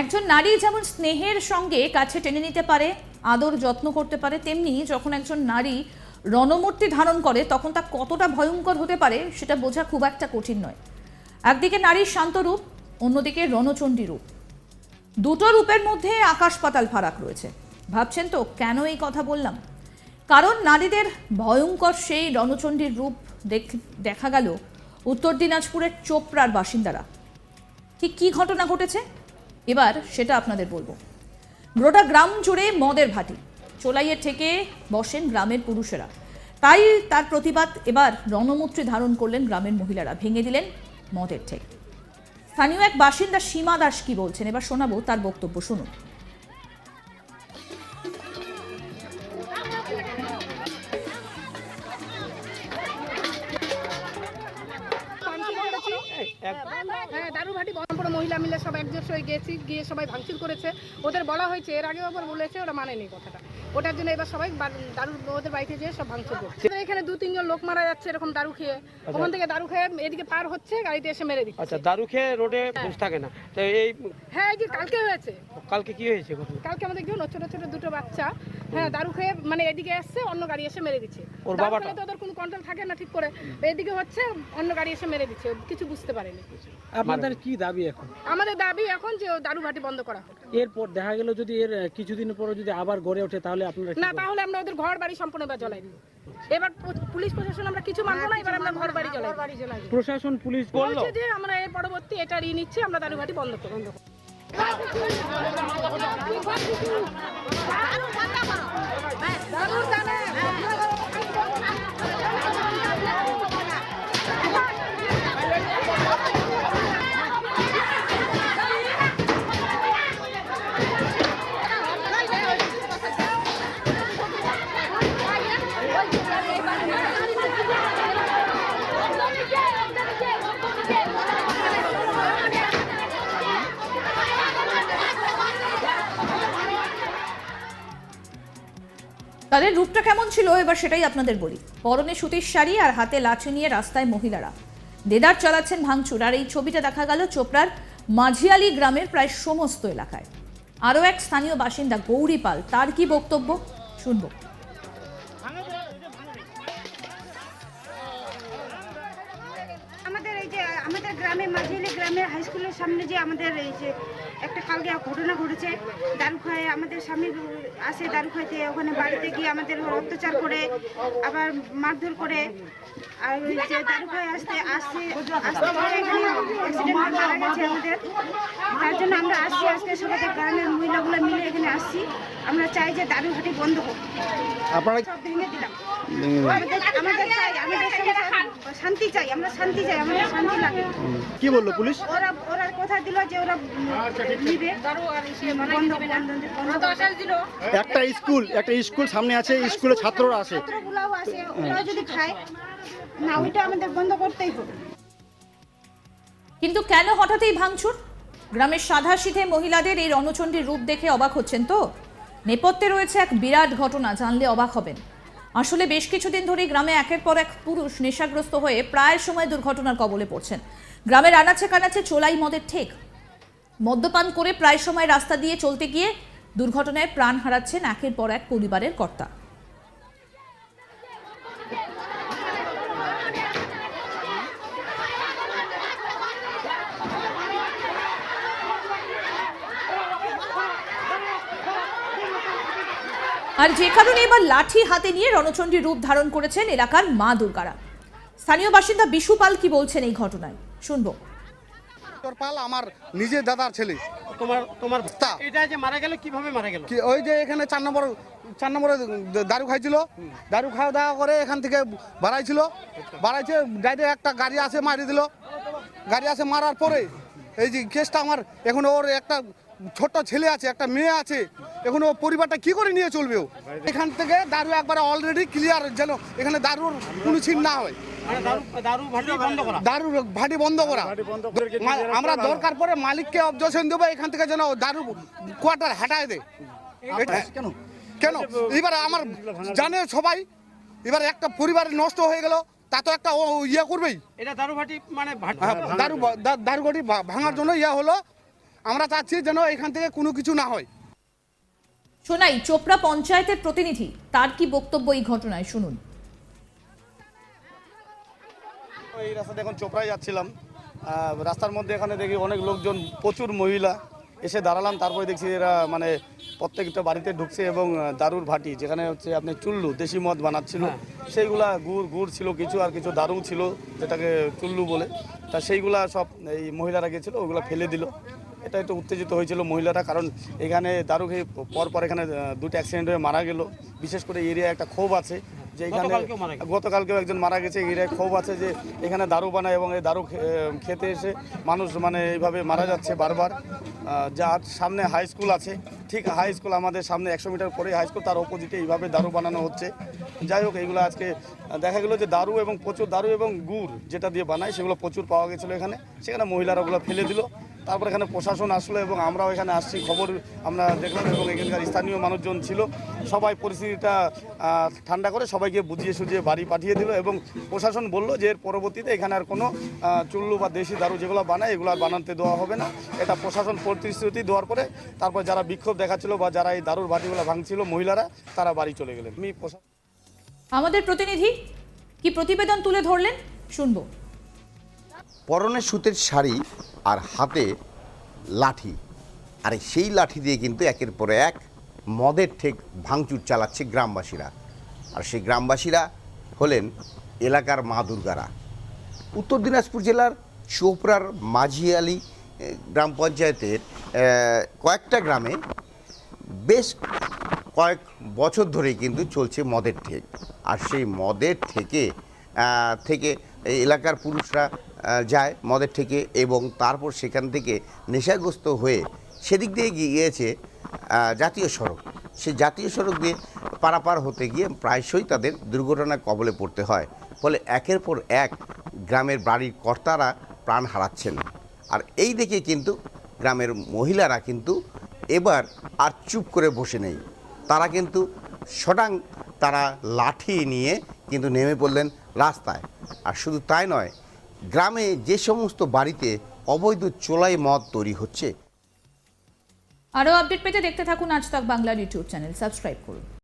একজন নারী যেমন স্নেহের সঙ্গে কাছে টেনে নিতে পারে, আদর যত্ন করতে পারে, তেমনি যখন একজন নারী রণমূর্তি ধারণ করে, তখন তা কতটা ভয়ঙ্কর হতে পারে সেটা বোঝা খুব একটা কঠিন নয়। একদিকে নারীর শান্ত রূপ, অন্যদিকে রণচণ্ডী রূপ। দুটো রূপের মধ্যে আকাশ পাতাল ফারাক রয়েছে। ভাবছেন তো কেন এই কথা বললাম? কারণ নারীদের ভয়ঙ্কর সেই রণচণ্ডীর রূপ দেখা গেল উত্তর দিনাজপুরের চোপড়ার বাসিন্দারা। ঠিক কী ঘটনা ঘটেছে? এবার সেটা আপনাদের বলব। গোটা গ্রাম জুড়ে মদের ভাটি। চোলাইয়ের থেকে বসেন গ্রামের পুরুষেরা। তাই তার প্রতিবাদ এবার রণমূর্তি ধারণ করলেন গ্রামের মহিলারা। ভেঙে দিলেন মদের ঠেক। স্থানীয় এক বাসিন্দা সীমা দাস কি বলছেন? এবার শোনাবো তার বক্তব্য শুনুন। হ্যাঁ দারু ভাটি বহরমপুর মহিলা মিলে সব একজোট হয়ে গেছি গিয়ে সবাই ভাঙচুর করেছে। ওদের বলা হয়েছে এর আগেও আবার বলেছে ওরা মানেনি কথাটা। ওটার জন্য এবার সবাই বা- দারু ওদের বাড়িতে যেয়ে সব ভাঙচুর করছে। এখানে দু তিনজন লোক মারা যাচ্ছে এরকম দারু খেয়ে। ওখান থেকে দারু খেয়ে এদিকে পার হচ্ছে গাড়িতে এসে মেরে দিচ্ছে। আচ্ছা দারু খেয়ে রোডে ঘুষ থাকে না। তো এই হ্যাঁ এই যে কালকে হয়েছে। কালকে কি হয়েছে কালকে আমাদের কেউ ছোট ছোট দুটো বাচ্চা। হ্যাঁ দারু খেয়ে মানে এদিকে আসছে অন্য গাড়ি এসে মেরে দিচ্ছে। ওর বাবাটা? তো ওদের কোনো কন্ট্রোল থাকে না ঠিক করে। এদিকে হচ্ছে অন্য গাড়ি এসে মেরে দিচ্ছে কিছু বুঝতে পারেনি। আপনাদের কি দাবি এখন? আমাদের দাবি এখন যে দারু ভাটি বন্ধ করা হোক। এরপর দেখা গেল যদি এর কিছুদিন পরে যদি আবার গড়ে ওঠে তাহলে আপনারা না তাহলে আমরা ওদের ঘর বাড়ি সম্পূর্ণ এবার জ্বলাই দিব। এবার পুলিশ প্রশাসন আমরা কিছু মানবো না এবার আমরা ঘর বাড়ি জ্বলাই। প্রশাসন পুলিশ বলল? বলছে যে আমরা এর পরবর্তী এটা ঋণ নিচ্ছি আমরা দারু ভাটি বন্ধ করব। তাদের রূপটা কেমন ছিল? এবার সেটাই আপনাদের বলি। পরনে সুতির শাড়ি আর হাতে লাঠি নিয়ে রাস্তায় মহিলারা। দেদার চালাচ্ছেন ভাঙচুর আর এই ছবিটা দেখা গেল চোপড়ার মাঝিয়ালি গ্রামের প্রায় সমস্ত এলাকায়। আরও এক স্থানীয় বাসিন্দা গৌরী পাল, তার কি বক্তব্য? শুনব। আমাদের এই যে, আমাদের গ্রামে মাঝিলি গ্রামের হাই স্কুলের সামনে যে আমাদের এই যে একটা কালকে ঘটনা ঘটেছে দারু খায় আমাদের স্বামী আসে দারুখাইতে, ওখানে বাড়িতে গিয়ে আমাদের অত্যাচার করে, আবার মারধর করে, আর ওই যে দারু খায় আসতে আসতে আসতে মারা গেছে আমাদের। তার জন্য আমরা আসছি আজকে সবাই গ্রামের মহিলাগুলো মিলে এখানে আসছি আমরা চাই যে দারু ঘাটি বন্ধ হোক। আপনারা সব ভেঙে দিলাম। আমাদের আমাদের চাই আমাদের শান্তি চাই আমরা শান্তি চাই আমাদের শান্তি লাগে। কি বলল পুলিশ? ওরা ওরা কথা দিল যে ওরা নিবে। বন্ধ বন্ধ বন্ধ একটা স্কুল একটা স্কুল সামনে আছে স্কুলে ছাত্ররা আছে। ছাত্রগুলাও আছে ওরাও যদি খায় না ওইটা আমাদের বন্ধ করতেই হবে। কিন্তু কেন হঠাৎই ভাঙচুর? গ্রামের সাদা সিধে মহিলাদের এই রণচণ্ডীর রূপ দেখে অবাক হচ্ছেন তো? নেপথ্যে রয়েছে এক বিরাট ঘটনা, জানলে অবাক হবেন। আসলে বেশ কিছুদিন ধরেই গ্রামে একের পর এক পুরুষ নেশাগ্রস্ত হয়ে প্রায় সময় দুর্ঘটনার কবলে পড়ছেন। গ্রামের আনাচে কানাচে চোলাই মদের ঠেক। মদ্যপান করে প্রায় সময় রাস্তা দিয়ে চলতে গিয়ে দুর্ঘটনায় প্রাণ হারাচ্ছেন একের পর এক পরিবারের কর্তা। আর যে কারণে এবার লাঠি হাতে নিয়ে রণচণ্ডী রূপ ধারণ করেছেন এলাকার মা দুর্গারা। স্থানীয় বাসিন্দা বিশু পাল কি বলছেন এই ঘটনায়? শুনব। তোর পাল আমার নিজের দাদার ছেলে। তোমার তোমার। এটা যে মারা গেল কীভাবে মারা গেল? ওই যে এখানে চার নম্বর চার নম্বরে দারু খাইছিল। দারু খাওয়া দাওয়া করে এখান থেকে বাড়াইছিল। বাড়াইছে গাড়ি একটা গাড়ি আসে মারি দিল। গাড়ি আসে মারার পরে এই যে কেসটা আমার এখন ওর একটা ছোট ছেলে আছে একটা মেয়ে আছে। এখন ও পরিবারটা কি করে নিয়ে চলবে ও? এখান থেকে দারু একবারে অলরেডি ক্লিয়ার যেন এখানে দারুর কোনো ছিন না হয়। মানে দারু ভাটি বন্ধ করা। ভাটি বন্ধ করা আমরা দরকার পড়ে মালিককে অবজেকশন দেবো এখান থেকে যেন দারু কোয়ার্টার হাঁটায় দেয়। এটা- কেন? এবার আমার জানে সবাই এবার একটা পরিবার নষ্ট হয়ে গেল তা তো একটা ও ইয়ে করবেই। এটা দারু ভাটি মানে ভাটি- হ্যাঁ, দারু দা- দারুগড়ি ভা- ভাঙার জন্য ইয়া হলো আমরা চাচ্ছি যেন এখান থেকে কোনো কিছু না হয়। শোনাই চোপড়া পঞ্চায়েতের প্রতিনিধি তার কি বক্তব্য এই ঘটনায়? শুনুন। এই রাস্তাতে এখন চোপড়ায় যাচ্ছিলাম। আহ, রাস্তার মধ্যে এখানে দেখি অনেক লোকজন প্রচুর মহিলা। এসে দাঁড়ালাম তারপরে দেখছি এরা মানে প্রত্যেকটা বাড়িতে ঢুকছে এবং দারুর ভাটি যেখানে হচ্ছে আপনি চুল্লু দেশি মদ বানাচ্ছিল। সেইগুলা গুড় গুড় ছিল কিছু আর কিছু দারু ছিল যেটাকে চুল্লু বলে। তা সেইগুলা সব এই মহিলারা গেছিল ওগুলো ফেলে দিল। এটা একটু উত্তেজিত হয়েছিল মহিলারা কারণ এখানে দারু খেয়ে পর পর এখানে দুটো অ্যাক্সিডেন্ট হয়ে মারা গেল। বিশেষ করে এরিয়া একটা ক্ষোভ আছে যে এখানে গতকালকেও একজন মারা গেছে এরিয়ায় ক্ষোভ আছে যে এখানে দারু বানায় এবং এই দারু খেতে এসে মানুষ মানে এইভাবে মারা যাচ্ছে বারবার। যার সামনে হাই স্কুল আছে ঠিক হাই স্কুল আমাদের সামনে একশো মিটার পরে হাই স্কুল তার অপোজিটে এইভাবে দারু বানানো হচ্ছে। যাই হোক এইগুলো আজকে দেখা গেলো যে দারু এবং প্রচুর দারু এবং গুড় যেটা দিয়ে বানায় সেগুলো প্রচুর পাওয়া গেছিল এখানে। সেখানে মহিলারা ওগুলো ফেলে দিল। তারপর এখানে প্রশাসন আসলো এবং আমরাও এখানে আসছি, খবর আমরা দেখলাম এবং এখানকার স্থানীয় মানুষজন ছিল। সবাই পরিস্থিতিটা ঠান্ডা করে সবাইকে বুঝিয়ে সুঝিয়ে বাড়ি পাঠিয়ে দিল এবং প্রশাসন বলল যে এর পরবর্তীতে এখানে আর কোনো চুল্লু বা দেশি দারু যেগুলো বানায় এগুলো আর বানাতে দেওয়া হবে না। এটা প্রশাসন প্রতিশ্রুতি দেওয়ার পরে তারপর যারা বিক্ষোভ দেখাচ্ছিল বা যারা এই দারুর ভাটিগুলো ভাঙছিল মহিলারা, তারা বাড়ি চলে গেলেন। আমাদের প্রতিনিধি কি প্রতিবেদন তুলে ধরলেন? শুনব। পরনে সুতের শাড়ি আর হাতে লাঠি। আর সেই লাঠি দিয়ে কিন্তু একের পর এক মদের ঠেক ভাঙচুর চালাচ্ছে গ্রামবাসীরা। আর সেই গ্রামবাসীরা হলেন এলাকার মা দুর্গারা। উত্তর দিনাজপুর জেলার চোপড়ার মাঝিয়ালি গ্রাম পঞ্চায়েতের কয়েকটা গ্রামে বেশ কয়েক বছর ধরেই কিন্তু চলছে মদের ঠেক। আর সেই মদের থেকে থেকে এলাকার পুরুষরা যায় মদের থেকে এবং তারপর সেখান থেকে নেশাগ্রস্ত হয়ে সেদিক দিয়ে গিয়েছে জাতীয় সড়ক। সেই জাতীয় সড়ক দিয়ে পারাপার হতে গিয়ে প্রায়শই তাদের দুর্ঘটনার কবলে পড়তে হয়। ফলে একের পর এক গ্রামের বাড়ির কর্তারা প্রাণ হারাচ্ছেন। আর এই দেখে কিন্তু গ্রামের মহিলারা কিন্তু এবার আর চুপ করে বসে নেই। তারা কিন্তু সটাং তারা লাঠি নিয়ে কিন্তু নেমে পড়লেন রাস্তায়। আর শুধু তাই নয়, গ্রামে যে সমস্ত বাড়িতে অবৈধ চোলাই মদ তৈরি হচ্ছে। আরও আপডেট পেতে দেখতে থাকুন আজ তাক বাংলার ইউটিউব চ্যানেল। সাবস্ক্রাইব করুন।